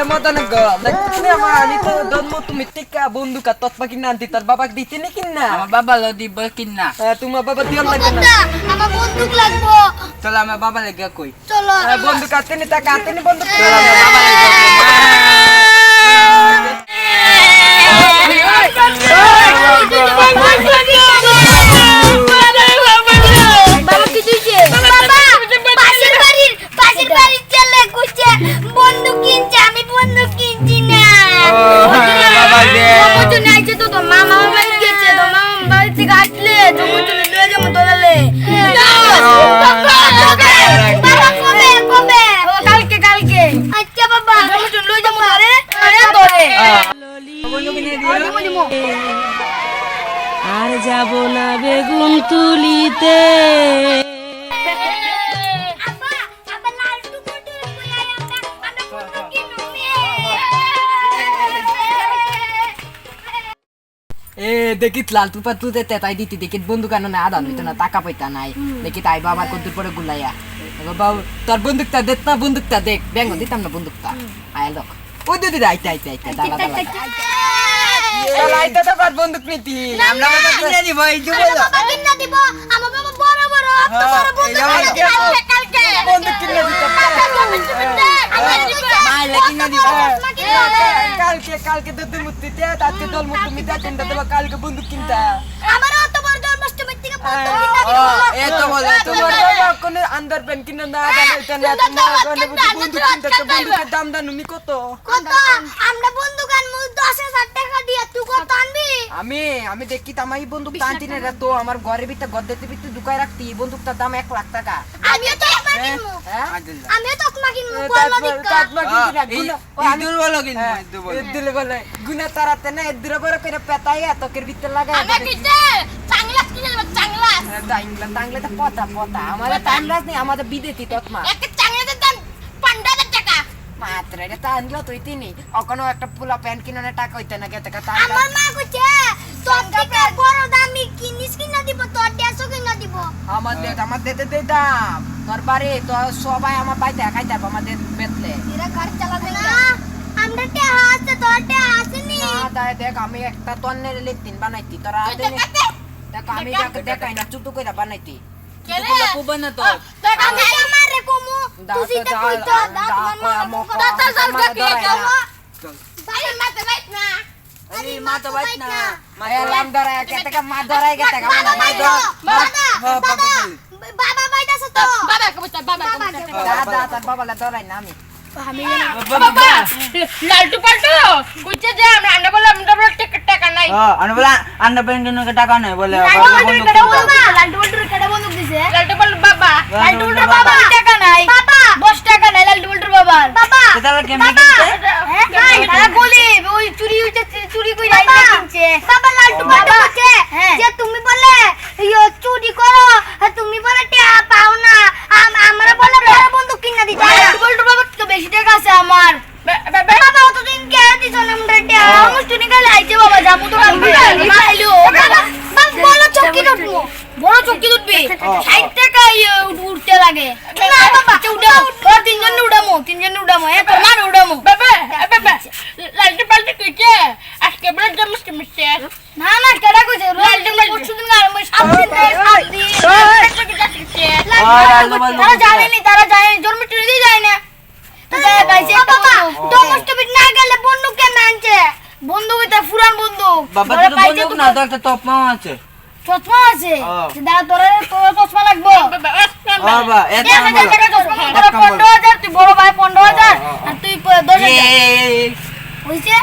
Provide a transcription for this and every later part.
আমি তো জন্ম তুমি টিকা বন্ধুকা তৎপা কিনা আনতি তার বাবাকে দিতে নি কিনা? আমার বাবা লো দিব কিনা। তোমার বাবা দিও লাগবে না। আমার বন্দুক লাগবো। চলো আমার বাবা লাগে কই। চলো বন্দুক আতে নি টাকা আতে নি বন্দুক চলো আমার বাবা লেগে যাব না বেগুন তুলিতে। এ দেখিত লাল তুপা তুতে তেতাই দিতি দেখিত বন্দুক আনো না আদান হইতো না, টাকা পয়তা নাই। দেখিত আই বাবার কদ্দুর পরে গুলাইয়া। বাবু তোর বন্দুকটা দেখ না বন্দুকটা দেখ ব্যাঙ্গ দিতাম না বন্দুকটা। আয় লোক। ওই দিদি আইতে আইতে আইতে দালা দালা আইতে তো কার বন্দুক নিতি আমরা বাবা কিনে দিব এই যে আরে বলো। বাবা কিনা দিব। আমার বাবা বড় বড়। অত বড় বন্দুক এই আনছে আমার কালকে কালকে। বন্দুক কিনে দিতে মাইলে কিনে দিব। কালকে কালকে তো তুমি মুক্তিতে তাতে দল মুক্তি দেবা কালকে বন্দুক কিনতা। বলো তোমার কিনে না এটা না তোমার কোনো বন্দুক কিনতে তো বন্দুকের দাম কত? কত? আমরা বন্দুক আনব দশ টাকা দিয়ে তুই কত আনবি? আমি আমি দেখি তো আমার এই বন্দুক টানতি না তো আমার ঘরে ভিতরে গদ্দেতে ভিতরে ঢুকাই রাখতি বন্ধুকটার বন্দুকটার দাম এক লাখ টাকা। আমিও তো একবার কিনবো। আমিও তো একবার কিনবো বলো দিকা তারপর কিনতি না গুনা ও আমি ইদুর বলো কিনে ইদুর বলো এ দিলে বলে গুনা তারাতে না এদিরে বড় করে পেতাই তোকের ভিতরে লাগাই আমি কিনতে চাংলাস কিনে দেবো চাংলাস। টাইমলা টাইমলা তো পতা পতা। আমাদের নেই দাম হাজার টাকা। মাত্র এটা তো আনলো তুই তিনি অকনো একটা পুলা প্যান্ট কিনে টাকা হইতে না গেতে আমার মা কইছে তোর থেকে বড় দামি কিনিস কিনা দিব তোর দেড়শো কিনা দিব আমার দে আমার দিতে দে দাম তোর বাড়ি তো সবাই আমার পাইতে খাইতে হবে আমাদের বেতলে এরা গাড়ি চালাবে না আমরা তে হাসতে তোর তে হাসনি না তাই দেখ আমি একটা তন্নের লিতিন বানাইতি তোরা দেখ দেখ আমি দেখ দেখাই না চুটু কইরা বানাইতি তুই কুবা না তো আমি আমার কমু তুই তো দাঁত মামা দাঁত কাকে কামো আরে মাতে বাইত না আরে মা তো বাইত না। মায়া লাম ধরা কেতে কা মা ধরাই কেতে কা বাবা মা বাবা হ্যাঁ, বাবা বাবা। বাবা বাইতাছে তো। বাবা কবুতা বাবা দাদা তার বাবালা ধরাই না আমি। বাবা। লালটু পাল্টু কইছে যে আমরা আন্ডা বললাম আমরা বলে টাকা নাই। হ্যাঁ বলে আন্না পেন কিনে টাকা নাই বলে লালটু পাল্টু কেডা বন্দুক দিছে লালটু পাল্টু বাবা লালটু পাল্টু বাবা। টাকা নাই। বাবা। 10 টাকা নাই। লালটু বাবা বাবা। তাহলে কেমনে কিনতে তারা বলি ওই চুরি হইছে চুরি কই রাইতে কিনছে। বাবা লালটু পাল্টু বলছে যে তুমি বলে চুরি করো তুমি বলে টাকা পাও না। আমরা বলে বড় বন্দুক কিনা দিতে লালটু বাবা তো বেশি টাকা আছে আমার। বাবা অতদিন কে দিছ না আমরা টাকা আমার চুরি গেলে আইছে বাবা যাব তো মাইলো বাবা বড় চকি উঠবো বড় চকি উঠবি 60 টাকা উঠ- উঠতে লাগে না বাবা উঠাও ও তিনজন উড়ামো তিনজন উড়ামো এ তোমার উড়ামো বাবা বাবা লালটু পাল্টু কইছে আজকে বড় জমস মিশছে না না কেডা কইছে লালটু পাল্টু পরশুদিন আর মই সাত দিন ধরে সাত দিন লালটু পাল্টু তারা জানেনি তারা জানে জন্ম চুরি দিয়ে যায় না তো তারা গাইছে বাবা ডমস্টপিক না গেলে বন্দুক কেন আনছে বন্দুক এটা ফুরান বন্দুক বাবা ধরে তো পাইছে বন্দুক তো না তো একটা টপ মাও আছে চশমা আছে হ্যাঁ। দাদা তোর তোর চশমা লাগবে বাবা এক হাজার টাকা চশমা তোর পনেরো হাজার তুই বড় ভাই পনেরো হাজার আর তুই দশ হাজার হয়েছে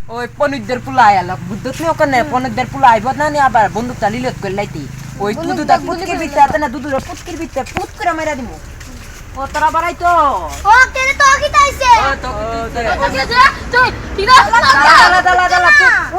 ওই পনিরদের পুলা আয়াল বুদ্ধ তুমি ওখানে পনিরদের পুলা আইব না নি আবার বন্দুকটা লিলত করে লাইতি ওই দুধুটা পুতকির ভিতরে আছে না দুধুর পুতকির ভিতরে পুত করে মেরা দিমু ও তোরা বাড়াই তো ও কেন কি তাইছে ও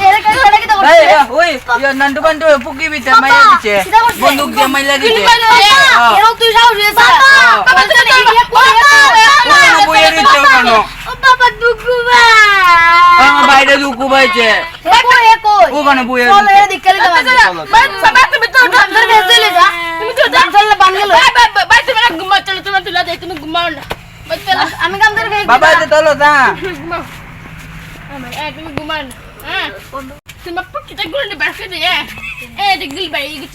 ওই আর কি দাও এর কাছে কি দাও এই ওই ইয়া নান্টু বান্টু পুকি বিতে মাইরা দিছে সেটা করছে। বন্দুক দিয়ে মাইরা দিছে হ্যাঁ, এরকম তুই সাহস হয়েছে বাবা তুই তো ইয়ে করে ওখানে বইয়ে দিচ্ছে ওখানে ও দুঃখু ভাই আমার বাইরে দুকু বাইছে হে কই হে কই ওখানে বইয়ে চল দিচ্ছে এর দিকে চলে যা চলো, বাবা বাবা তুমি তো ধরে ভেসে চলে যা তুমি তো জান চলে বান গেল আমি কাম ধরে ভেসে বাবা এটা তোলো দা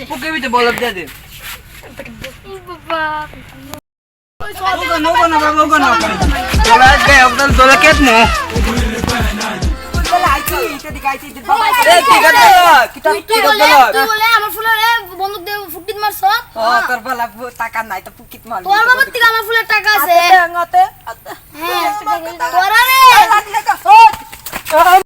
পুকি বিতে বলব দিয়ে দে বাবা ওখানে ওখানে বাবা ওখানে তোলা আজকে আপনার তোলা কেত মো এ ঠিক আছে কিতা তুই তুই কিতা বলে তোলা তুই বলে আমার ফুলের বন্দুক দিয়ে ফুটিত মারছ তোর বলা টাকা নাই তো পুকিত মার তোর বাবার থেকে আমার ফুলের টাকা আছে হ্যাঁ তোরা রে